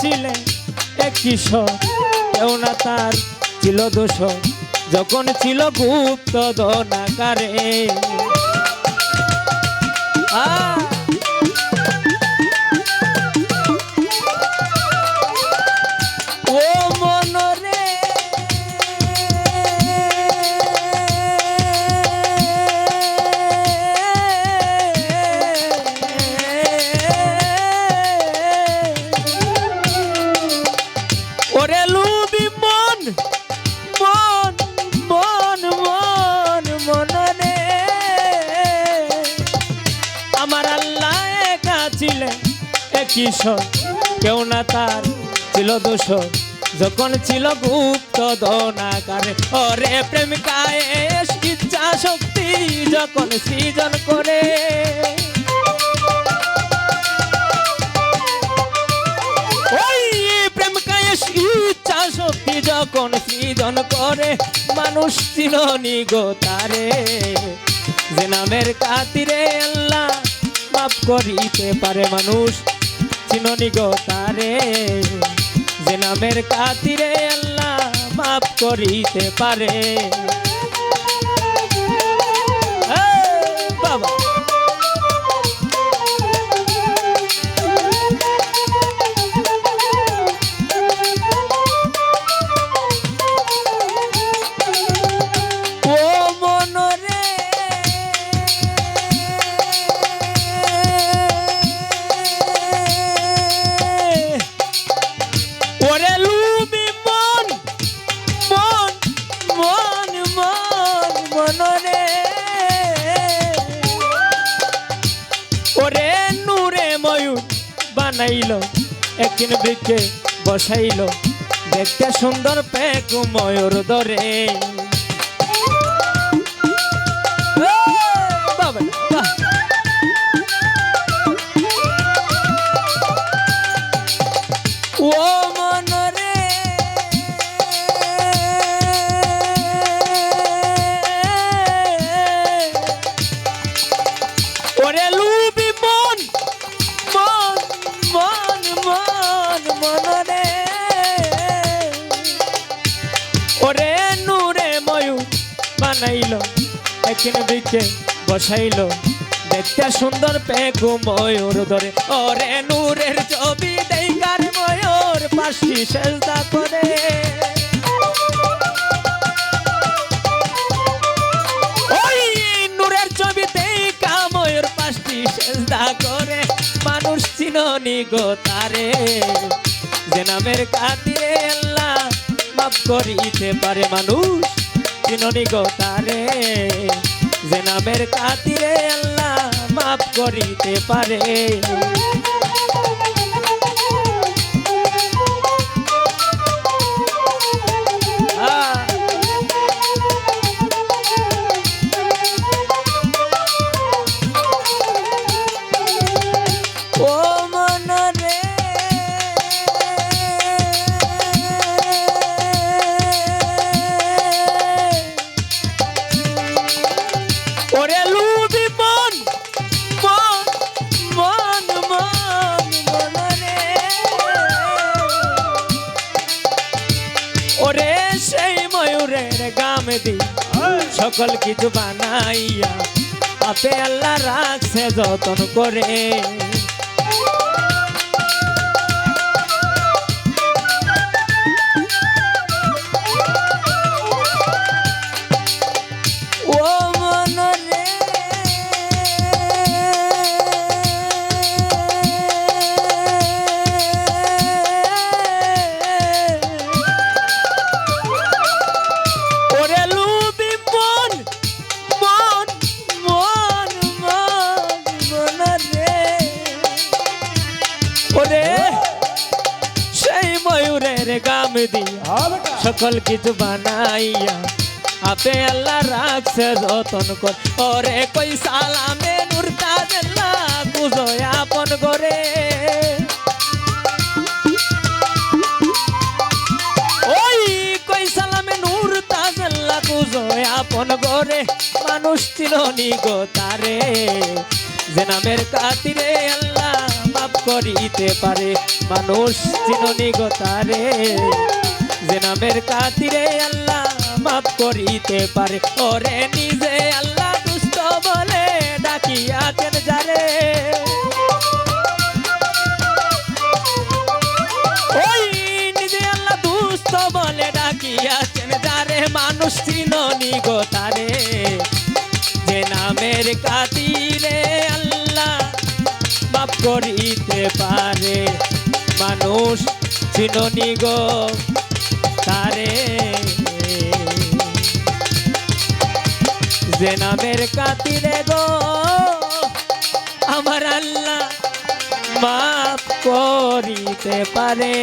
ছিলে এক কিশোর কেউ না তার ছিল দোষ যখন ছিল গুপ্ত দনাকারে। আ মন মন মন মন আমার আল্লাহ একা ছিলেন কিশোর। কেউ না তার ছিল দোষর। যখন ছিল গুপ্ত দনাকারে ওরে প্রেমিকায় ইচ্ছা শক্তি যখন সৃজন করে। যখন সৃজন করে, মানুষ চিননি গো তারে। যে নামের কাতিরে আল্লাহ মাফ করিতে পারে মানুষ, চিননি গো তারে। যে নামের কাতিরে আল্লাহ মাফ করিতে পারে। বানাইলো একদিন বিকে বসাইলো। দেখতে সুন্দর পেকু ময়ূর দরে বাবা ওরে নূরে ময়ূর বানাইলো, একদিন বৃক্ষে বসাইলো। দেখতে সুন্দর পেগু ময়ূর ধরে, ওরে নূরের ছবি দেখার ময়ূর পাশি সেজদা করে। ওই নূরের ছবি দেখা ময়ূর পাশটি সেজদা করে, মানুষ চিননি গো তারে। যে নামের কাতিরে মাফ করিতে পারে মানুষ। চিননি গো তারে যে নামের কাতিরে আল্লাহ মাফ করিতে পারে। ওরে লুবি মন মন মন মন মনরে ওরে সেই ময়ূরের গাম দি সকল কিছু বানাইয়া আপে আল্লাহ রাখছে যতন করে। গাম দিয়া, সকল কিছু বানাইয়া। আপে আল্লাহ রাখছে যতন কর। ওরে কই সালামে নুরতা দেল্লা বুঝো আপন করে ওই কই সালামে নুরতা দেল্লা বুঝো আপন করে মানুষ চিননি গো তারে। যে নামের কাতিরে আল্লাহ করিতে পারে। মানুষ চিননি গো যে নামের কাতিরে আল্লাহ মাফ করিতে পারে। ওরে নিজে আল্লাহ দুষ্ট বলে ডাকিয়াছেন যারে। ওই নিজে আল্লাহ যারে। মানুষ যে নামের কাতিরে আল্লাহ বাপ করিতে পারে। মানুষ চিননি গো তারে। যে নামের কাতিরে গো, আমার আল্লাহ মাফ করিতে পারে।